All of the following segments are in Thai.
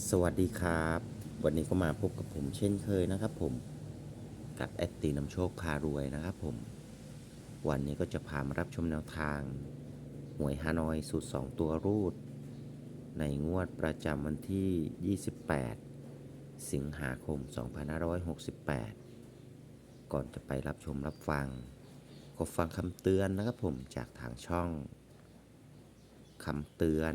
สวัสดีครับ วันนี้ก็มาพบกับผมเช่นเคยนะครับผมกับแอดตีนำโชคพารวยนะครับผม วันนี้ก็จะพามารับชมแนวทาง หวยฮานอยสูตร 2 ตัวรูด ในงวดประจำวันที่ 28 สิงหาคม 2568 ก่อนจะไปรับชมรับฟัง ก็ฟังคำเตือนนะครับผมจากทางช่องคำเตือน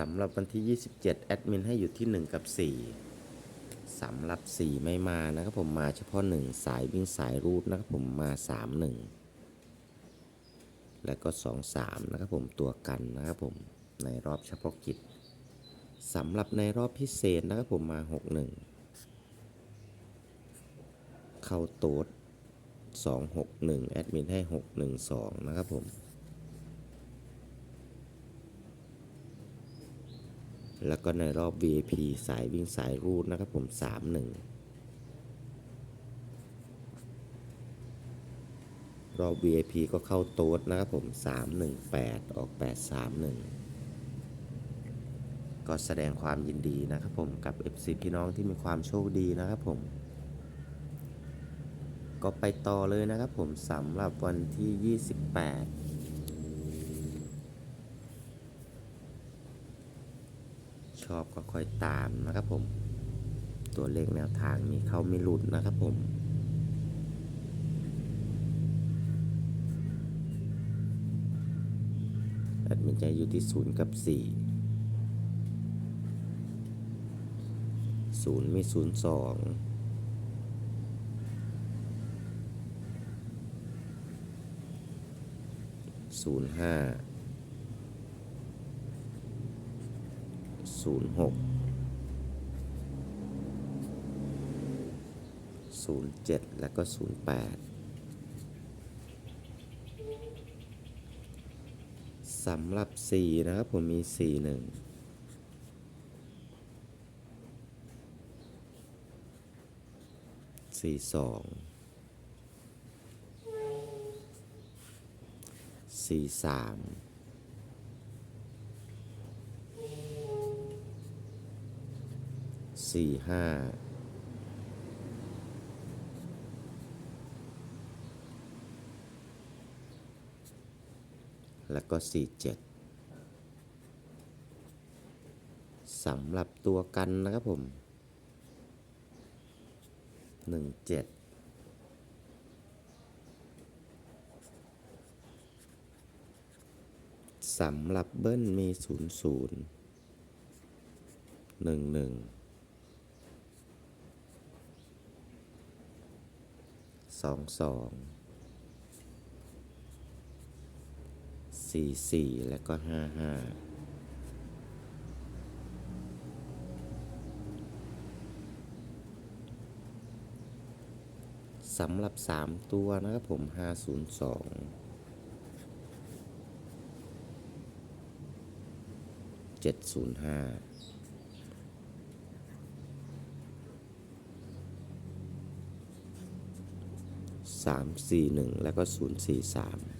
สำหรับวันที่ 27 แอดมินให้อยู่ที่ 1 กับ 4 สำหรับ 4 ไม่มานะครับผมมาเฉพาะ 1 สายวิ่งสายรูดนะครับผมมา 3 1 แล้วก็ 2 3 นะครับผมตัวกันนะครับผมในรอบเฉพาะกิจสำหรับในรอบพิเศษนะครับผมมา 6 1 เข้าโต๊ด2 6 1 แอดมินให้ 6 1 2 นะครับผม แล้วก็ในรอบ VIP สายวิ่งสายรูดนะครับผม 3 1 รอบ VIP ก็เข้าโต๊ดนะครับผม 3 1 8 ออก 8 3 1 ก็แสดงความยินดีนะครับผมกับ FC พี่น้องที่มีความโชคดีนะครับผม ก็ไปต่อเลยนะครับผมสำหรับวันที่ 28 ชอบก็ค่อยตามนะครับผม ตัวเลขแนวทางมีเข้าไมีหลุดนะครับผมแอดมินใจอยู่ที่ศูนย์กับสี่ศูนย์มีศูนย์สองศูนย์ห้า ศูนย์หกศูนย์เจ็ดแล้วก็ศูนย์แปดสำหรับสี่นะครับผมมีสี่หนึ่งสี่สองสี่สาม สี่ห้าแล้วก็สี่เจ็ดสำหรับตัวกันนะครับผมหนึ่งเจ็ดสำหรับเบิ้ลมีศูนย์ศูนย์หนึ่งหนึ่ง สองสองสี่สี่แล้วก็ห้าห้าสำหรับสามตัวนะครับผมห้า 341 แล้วก็ 043